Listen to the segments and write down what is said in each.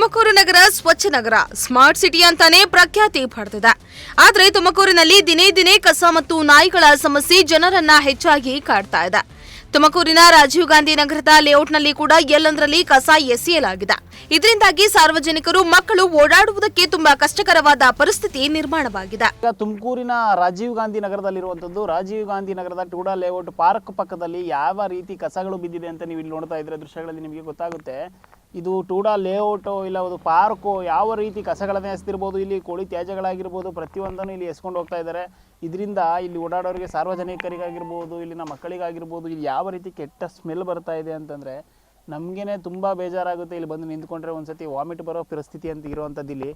ತುಮಕೂರು ನಗರ ಸ್ವಚ್ಛ ನಗರ. Smart city ಅಂತಾನೆ ಪ್ರಖ್ಯಾತಿ ಪಡೆದಿದೆ. ಆದರೆ ತುಮಕೂರಿನಲ್ಲಿ ದಿನೇ ದಿನೇ ಕಸ ಮತ್ತು ನಾಯಿಗಳ ಸಮಸ್ಯೆ ಜನರನ್ನ ಹೆಚ್ಚಾಗಿ ಕಾಡ್ತಾ ಇದೆ. ತುಮಕೂರಿನ ರಾಜೀವ್ ಗಾಂಧಿ ನಗರದ ಲೇಔಟ್ನಲ್ಲಿ ಕೂಡ ಎಲ್ಲಂದರಲ್ಲಿ ಕಸ ಎಸೆಯಲಾಗಿದೆ. ಇದರಿಂದಾಗಿ ಸಾರ್ವಜನಿಕರು, ಮಕ್ಕಳು ಓಡಾಡುವುದಕ್ಕೆ ತುಂಬಾ ಕಷ್ಟಕರವಾದ ಪರಿಸ್ಥಿತಿ ನಿರ್ಮಾಣವಾಗಿದೆ. ತುಮಕೂರಿನ ರಾಜೀವ್ ಗಾಂಧಿ ನಗರದಲ್ಲಿರುವಂತದ್ದು ರಾಜೀವ್ ಗಾಂಧಿ ನಗರದ ಟೂಡಾ ಲೇಔಟ್ ಪಾರ್ಕ್ ಪಕ್ಕದಲ್ಲಿ ಯಾವ ರೀತಿ ಕಸಗಳು ಬಿದ್ದಿದೆ ಅಂತ ನೀವು ಇಲ್ಲಿ ನೋಡ್ತಾ ಇದ್ರೆ ದೃಶ್ಯಗಳಲ್ಲಿ ನಿಮಗೆ ಗೊತ್ತಾಗುತ್ತೆ. ಇದು ಟೂಡಾ ಲೇಔಟು ಇಲ್ಲ ಒಂದು ಪಾರ್ಕು ಯಾವ ರೀತಿ ಕಸಗಳನ್ನೇ ಎಸ್ತಿರ್ಬೋದು, ಇಲ್ಲಿ ಕೋಳಿ ತ್ಯಾಜ್ಯಗಳಾಗಿರ್ಬೋದು, ಪ್ರತಿಯೊಂದನ್ನು ಇಲ್ಲಿ ಎಸ್ಕೊಂಡು ಹೋಗ್ತಾ ಇದ್ದಾರೆ. ಇದರಿಂದ ಇಲ್ಲಿ ಓಡಾಡೋರಿಗೆ ಸಾರ್ವಜನಿಕರಿಗಾಗಿರ್ಬೋದು, ಇಲ್ಲಿನ ಮಕ್ಕಳಿಗಾಗಿರ್ಬೋದು, ಇಲ್ಲಿ ಯಾವ ರೀತಿ ಕೆಟ್ಟ ಸ್ಮೆಲ್ ಬರ್ತಾ ಇದೆ ಅಂತಂದರೆ ನಮಗೇ ತುಂಬ ಬೇಜಾರಾಗುತ್ತೆ ಇಲ್ಲಿ ಬಂದು ನಿಂತ್ಕೊಂಡ್ರೆ ಒಂದ್ಸತಿ ವಾಮಿಟ್ ಬರೋ ಪರಿಸ್ಥಿತಿ ಅಂತ ಇರುವಂಥದ್ದು ಇಲ್ಲಿ.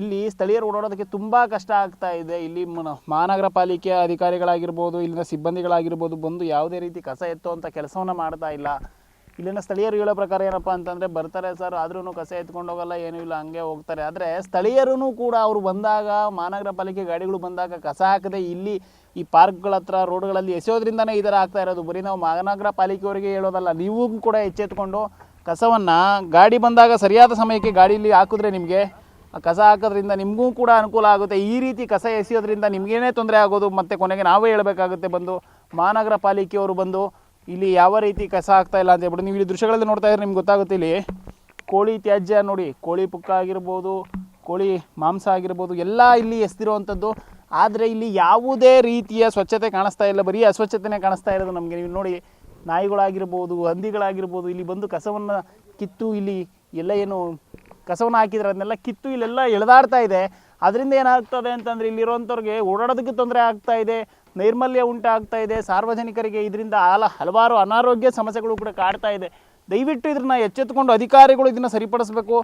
ಇಲ್ಲಿ ಸ್ಥಳೀಯರು ಓಡಾಡೋದಕ್ಕೆ ತುಂಬ ಕಷ್ಟ ಆಗ್ತಾ ಇದೆ. ಇಲ್ಲಿ ಮಹಾನಗರ ಪಾಲಿಕೆ ಅಧಿಕಾರಿಗಳಾಗಿರ್ಬೋದು, ಇಲ್ಲಿನ ಸಿಬ್ಬಂದಿಗಳಾಗಿರ್ಬೋದು ಬಂದು ಯಾವುದೇ ರೀತಿ ಕಸ ಎತ್ತುವಂಥ ಕೆಲಸವನ್ನು ಮಾಡ್ತಾ ಇಲ್ಲ. ಇಲ್ಲಿನ ಸ್ಥಳೀಯರು ಹೇಳೋ ಪ್ರಕಾರ ಏನಪ್ಪ ಅಂತಂದರೆ ಬರ್ತಾರೆ ಸರ್ ಆದ್ರೂ ಕಸ ಎತ್ಕೊಂಡು ಹೋಗಲ್ಲ, ಏನೂ ಇಲ್ಲ, ಹಂಗೆ ಹೋಗ್ತಾರೆ. ಆದರೆ ಸ್ಥಳೀಯರೂ ಕೂಡ ಅವರು ಬಂದಾಗ, ಮಹಾನಗರ ಪಾಲಿಕೆ ಗಾಡಿಗಳು ಬಂದಾಗ ಕಸ ಹಾಕದೆ ಇಲ್ಲಿ ಈ ಪಾರ್ಕ್ಗಳ ಹತ್ರ, ರೋಡ್ಗಳಲ್ಲಿ ಎಸೆಯೋದ್ರಿಂದನೇ ಈ ಥರ ಆಗ್ತಾ ಇರೋದು. ಬರೀ ನಾವು ಮಹಾನಗರ ಪಾಲಿಕೆಯವರಿಗೆ ಹೇಳೋದಲ್ಲ, ನೀವು ಕೂಡ ಎಚ್ಚೆತ್ಕೊಂಡು ಕಸವನ್ನು ಗಾಡಿ ಬಂದಾಗ ಸರಿಯಾದ ಸಮಯಕ್ಕೆ ಗಾಡಿಯಲ್ಲಿ ಹಾಕಿದ್ರೆ ನಿಮಗೆ ಕಸ ಹಾಕೋದ್ರಿಂದ ನಿಮಗೂ ಕೂಡ ಅನುಕೂಲ ಆಗುತ್ತೆ. ಈ ರೀತಿ ಕಸ ಎಸೆಯೋದ್ರಿಂದ ನಿಮಗೇನೇ ತೊಂದರೆ ಆಗೋದು, ಮತ್ತು ಕೊನೆಗೆ ನಾವೇ ಹೇಳಬೇಕಾಗುತ್ತೆ ಬಂದು ಮಹಾನಗರ ಪಾಲಿಕೆಯವರು ಬಂದು ಇಲ್ಲಿ ಯಾವ ರೀತಿ ಕಸ ಆಗ್ತಾ ಇಲ್ಲ ಅಂತ ಹೇಳ್ಬಿಟ್ಟು ನೀವು ಇಲ್ಲಿ ದೃಶ್ಯಗಳಲ್ಲಿ ನೋಡ್ತಾ ಇದ್ರೆ ನಿಮ್ಗೆ ಗೊತ್ತಾಗುತ್ತೆ. ಇಲ್ಲಿ ಕೋಳಿ ತ್ಯಾಜ್ಯ ನೋಡಿ, ಕೋಳಿ ಪುಕ್ಕ ಆಗಿರ್ಬೋದು, ಕೋಳಿ ಮಾಂಸ ಆಗಿರ್ಬೋದು, ಎಲ್ಲ ಇಲ್ಲಿ ಎಸ್ತಿರುವಂಥದ್ದು ಆದರೆ ಇಲ್ಲಿ ಯಾವುದೇ ರೀತಿಯ ಸ್ವಚ್ಛತೆ ಕಾಣಿಸ್ತಾ ಇಲ್ಲ. ಬರೀ ಅಸ್ವಚ್ಛತೆನೇ ಕಾಣಿಸ್ತಾ ಇರೋದು ನಮಗೆ. ನೀವು ನೋಡಿ, ನಾಯಿಗಳಾಗಿರ್ಬೋದು, ಹಂದಿಗಳಾಗಿರ್ಬೋದು, ಇಲ್ಲಿ ಬಂದು ಕಸವನ್ನು ಕಿತ್ತು ಇಲ್ಲಿ ಎಲ್ಲ ಏನು ಕಸವನ್ನು ಹಾಕಿದ್ರೆ ಅದನ್ನೆಲ್ಲ ಕಿತ್ತು ಇಲ್ಲೆಲ್ಲ ಎಳೆದಾಡ್ತಾ ಇದೆ. ಅದರಿಂದ ಏನಾಗ್ತದೆ ಅಂತಂದರೆ ಇಲ್ಲಿರುವಂಥವ್ರಿಗೆ ಓಡಾಡೋದಕ್ಕೆ ತೊಂದರೆ ಆಗ್ತಾ ಇದೆ. ನೈರ್ಮಲ್ಯ ಉಂಟಾಗ್ತಾ ಇದೆ. ಸಾರ್ವಜನಿಕರಿಗೆ ಇದರಿಂದ ಹಲ ಹಲವಾರು ಅನಾರೋಗ್ಯ ಸಮಸ್ಯೆಗಳು ಕೂಡ ಕಾಡ್ತಾ ಇದೆ. ದಯವಿಟ್ಟು ಇದನ್ನ ಎಚ್ಚೆತ್ತುಕೊಂಡು ಅಧಿಕಾರಿಗಳು ಇದನ್ನ ಸರಿಪಡಿಸಬೇಕು.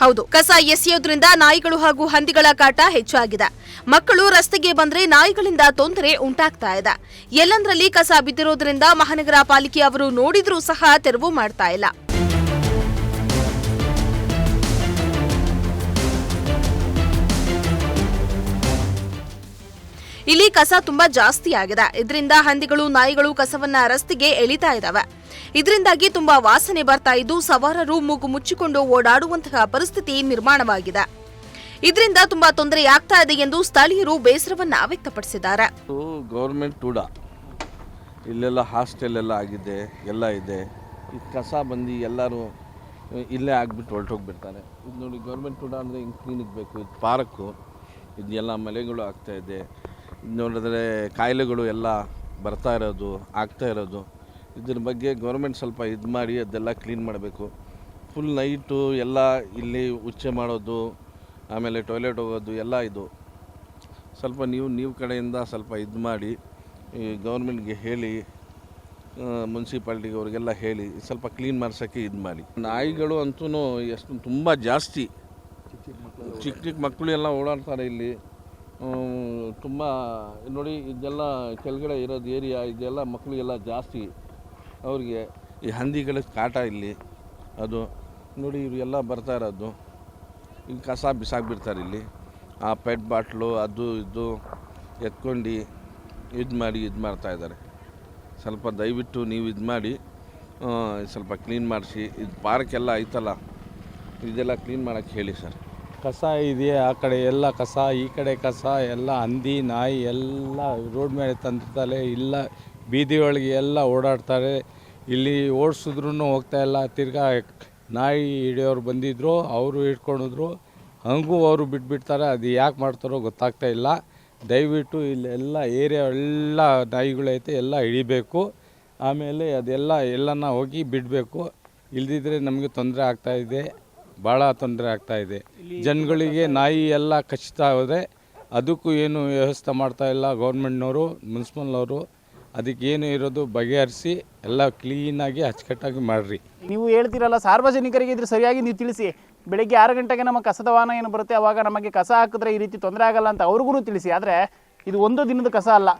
ಹೌದು, ಕಸ ಎಸೆಯೋದ್ರಿಂದ ನಾಯಿಗಳು ಹಾಗೂ ಹಂದಿಗಳ ಕಾಟ ಹೆಚ್ಚಾಗಿದೆ. ಮಕ್ಕಳು ರಸ್ತೆಗೆ ಬಂದ್ರೆ ನಾಯಿಗಳಿಂದ ತೊಂದರೆ ಉಂಟಾಗ್ತಾ ಇದೆ. ಎಲ್ಲಂದ್ರಲ್ಲಿ ಕಸ ಬಿದ್ದಿರೋದ್ರಿಂದ ಮಹಾನಗರ ಪಾಲಿಕೆ ಅವರು ನೋಡಿದ್ರೂ ಸಹ ತೆರವು ಮಾಡ್ತಾ ಇಲ್ಲ. ಇಲ್ಲಿ ಕಸ ತುಂಬಾ ಜಾಸ್ತಿ ಆಗಿದೆ. ಇದರಿಂದ ಹಂದಿಗಳು, ನಾಯಿಗಳು ಕಸವನ್ನ ರಸ್ತೆಗೆ ಎಳಿತಾ ಇದ್ದಾವೆ ಇದರಿಂದಾಗಿ ತುಂಬಾ ವಾಸನೆ ಬರ್ತಾ ಇದ್ದು ಸವಾರರು ಮೂಗು ಮುಚ್ಚಿಕೊಂಡು ಓಡಾಡುವಂತಹ ಪರಿಸ್ಥಿತಿ ನಿರ್ಮಾಣವಾಗಿದೆ. ಇದರಿಂದ ತುಂಬಾ ತೊಂದರೆ ಆಗ್ತಾ ಇದೆ ಎಂದು ಸ್ಥಳೀಯರು ಬೇಸರವನ್ನ ವ್ಯಕ್ತಪಡಿಸಿದ್ದಾರೆ. ಇದು ಗೌರ್ಮೆಂಟ್ ಇಲ್ಲೆಲ್ಲ ಹಾಸ್ಟೆಲ್ ಎಲ್ಲ ಆಗಿದೆ, ಎಲ್ಲ ಇದೆ. ಈ ಕಸ ಬಂದು ಎಲ್ಲರೂ ಇಲ್ಲೇ ಆಗಿಬಿಟ್ಟು ಹೊರಟೋಗ್ಬಿಡ್ತಾರೆ. ಇದು ನೋಡಿ ಗೌರ್ಮೆಂಟ್ ಕೂಡ ಅಂದರೆ ಹಿಂಗೆ ಕ್ಲೀನಿಕ್ ಬೇಕು, ಇದು ಪಾರ್ಕು. ಇದೆಲ್ಲ ಮಲೆಗಳು ಆಗ್ತಾಯಿದೆ ಇದೆ ಇದು. ನೋಡಿದ್ರೆ ಕಾಯಿಲೆಗಳು ಎಲ್ಲ ಬರ್ತಾ ಇರೋದು, ಆಗ್ತಾ ಇರೋದು. ಇದ್ರ ಬಗ್ಗೆ ಗೌರ್ಮೆಂಟ್ ಸ್ವಲ್ಪ ಇದು ಮಾಡಿ ಅದೆಲ್ಲ ಕ್ಲೀನ್ ಮಾಡಬೇಕು. ಫುಲ್ ನೈಟು ಎಲ್ಲ ಇಲ್ಲಿ ಉಚ್ಚೆ ಮಾಡೋದು, ಆಮೇಲೆ ಟಾಯ್ಲೆಟ್ ಹೋಗೋದು ಎಲ್ಲ ಇದು. ಸ್ವಲ್ಪ ನೀವು ನೀವು ಕಡೆಯಿಂದ ಸ್ವಲ್ಪ ಇದು ಮಾಡಿ, ಈ ಗೌರ್ಮೆಂಟ್ಗೆ ಹೇಳಿ ಮುನ್ಸಿಪಾಲ್ಟಿಗೆ ಅವ್ರಿಗೆಲ್ಲ ಹೇಳಿ, ಸ್ವಲ್ಪ ಕ್ಲೀನ್ ಮಾಡ್ಸೋಕ್ಕೆ ಇದು ಮಾಡಿ. ನಾಯಿಗಳು ಅಂತೂ ಎಷ್ಟು ತುಂಬ ಜಾಸ್ತಿ. ಚಿಕ್ಕ ಚಿಕ್ಕ ಮಕ್ಕಳು ಎಲ್ಲ ಓಡಾಡ್ತಾರೆ ಇಲ್ಲಿ. ತುಂಬ, ನೋಡಿ, ಇದೆಲ್ಲ ಕೆಳಗಡೆ ಇರೋದು ಏರಿಯಾ ಇದೆಲ್ಲ ಮಕ್ಕಳಿಗೆಲ್ಲ ಜಾಸ್ತಿ. ಅವ್ರಿಗೆ ಈ ಹಂದಿಗಳ ಕಾಟ ಇಲ್ಲಿ, ಅದು, ನೋಡಿ ಇವರು ಎಲ್ಲ ಬರ್ತಾ ಇರೋದು. ಇಲ್ಲಿ ಕಸ ಬಿಸಾಕ್ಬಿಡ್ತಾರೆ ಇಲ್ಲಿ. ಆ ಪೆಟ್ ಬಾಟ್ಲು ಅದು, ಇದು, ಎತ್ಕೊಂಡು ಇದು ಮಾಡಿ, ಇದು ಮಾಡ್ತಾ ಇದ್ದಾರೆ. ಸ್ವಲ್ಪ ದಯವಿಟ್ಟು ನೀವು ಇದು ಮಾಡಿ ಸ್ವಲ್ಪ ಕ್ಲೀನ್ ಮಾಡಿಸಿ. ಇದು ಪಾರ್ಕ್ ಎಲ್ಲ ಐತಲ್ಲ, ಇದೆಲ್ಲ ಕ್ಲೀನ್ ಮಾಡೋಕ್ಕೆ ಹೇಳಿ ಸರ್. ಕಸ ಇದೆಯಾ ಆ ಕಡೆ? ಎಲ್ಲ ಕಸ, ಈ ಕಡೆ ಕಸ, ಎಲ್ಲ ಹಂದಿ, ನಾಯಿ, ಎಲ್ಲ ರೋಡ್ ಮೇಲೆ ತಂದಿರ್ತಾರೆ ಇಲ್ಲ, ಬೀದಿಯೊಳಗೆ ಎಲ್ಲ ಓಡಾಡ್ತಾರೆ. ಇಲ್ಲಿ ಓಡಿಸಿದ್ರೂ ಹೋಗ್ತಾ ಇಲ್ಲ. ತಿರ್ಗಾ ನಾಯಿ ಹಿಡಿಯೋರು ಬಂದಿದ್ರು, ಅವರು ಹಿಡ್ಕೊಂಡಿದ್ರು. ಹಂಗೂ ಅವರು ಬಿಟ್ಬಿಡ್ತಾರೆ. ಅದು ಯಾಕೆ ಮಾಡ್ತಾರೋ ಗೊತ್ತಾಗ್ತಾ ಇಲ್ಲ. ದಯವಿಟ್ಟು ಇಲ್ಲೆಲ್ಲ ಏರಿಯಾ ಎಲ್ಲ ನಾಯಿಗಳೈತೆ, ಎಲ್ಲ ಹಿಡಿಬೇಕು. ಆಮೇಲೆ ಅದೆಲ್ಲ ಎಲ್ಲನ ಹೋಗಿ ಬಿಡಬೇಕು. ಇಲ್ದಿದ್ರೆ ನಮಗೆ ತೊಂದರೆ ಆಗ್ತಾಯಿದೆ ಭಾಳ ತೊಂದರೆ ಆಗ್ತಾ ಇದೆ. ಜನಗಳಿಗೆ ನಾಯಿ ಎಲ್ಲ ಕಚ್ತಾ ಹೋದೆ ಅದಕ್ಕೂ ಏನು ವ್ಯವಸ್ಥೆ ಮಾಡ್ತಾ ಇಲ್ಲ. ಗೌರ್ಮೆಂಟ್ನವರು ಮುನ್ಸಿಪಲ್ನವರು ಅದಕ್ಕೆ ಏನು ಇರೋದು ಬಗೆಹರಿಸಿ ಎಲ್ಲ ಕ್ಲೀನಾಗಿ ಅಚ್ಚುಕಟ್ಟಾಗಿ ಮಾಡಿರಿ. ನೀವು ಹೇಳ್ತೀರಲ್ಲ ಸಾರ್ವಜನಿಕರಿಗೆ ಇದ್ರೆ ಸರಿಯಾಗಿ ನೀವು ತಿಳಿಸಿ. ಬೆಳಗ್ಗೆ ಆರು ಗಂಟೆಗೆ ನಮ್ಮ ಕಸದ ವಾಹನ ಏನು ಬರುತ್ತೆ ಅವಾಗ ನಮಗೆ ಕಸ ಹಾಕಿದ್ರೆ ಈ ರೀತಿ ತೊಂದರೆ ಆಗಲ್ಲ ಅಂತ ಅವ್ರಿಗೂ ತಿಳಿಸಿ. ಆದರೆ ಇದು ಒಂದು ದಿನದ ಕಸ ಅಲ್ಲ.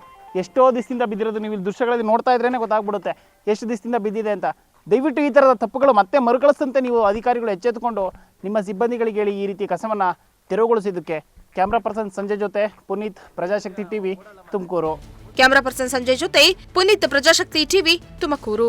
ಎಷ್ಟೋ ದಿವಸದಿಂದ ಬಿದ್ದಿರೋದು ನೀವು ಇಲ್ಲಿ ದೃಶ್ಯಗಳಲ್ಲಿ ನೋಡ್ತಾ ಇದ್ರೇ ಗೊತ್ತಾಗ್ಬಿಡುತ್ತೆ. ಎಷ್ಟು ದಿವಸದಿಂದ ಬಿದ್ದಿದೆ ಅಂತ. ದಯವಿಟ್ಟು ಈ ಥರದ ತಪ್ಪುಗಳು ಮತ್ತೆ ಮರುಕಳಿಸಂತೆ ನೀವು ಅಧಿಕಾರಿಗಳು ಎಚ್ಚೆತ್ತುಕೊಂಡು ನಿಮ್ಮ ಸಿಬ್ಬಂದಿಗಳಿಗೆ ಹೇಳಿ ಈ ರೀತಿ ಕಸವನ್ನು ತೆರವುಗೊಳಿಸಿದ್ದಕ್ಕೆ. ಕ್ಯಾಮ್ರಾ ಪರ್ಸನ್ ಸಂಜಯ್ ಜೊತೆ Puneeth, Prajashakti TV Tumakuru. Camera person Sanjay ಜೊತೆ ಪುನೀತ್, ಪ್ರಜಾಶಕ್ತಿ ಟಿವಿ ತುಮಕೂರು.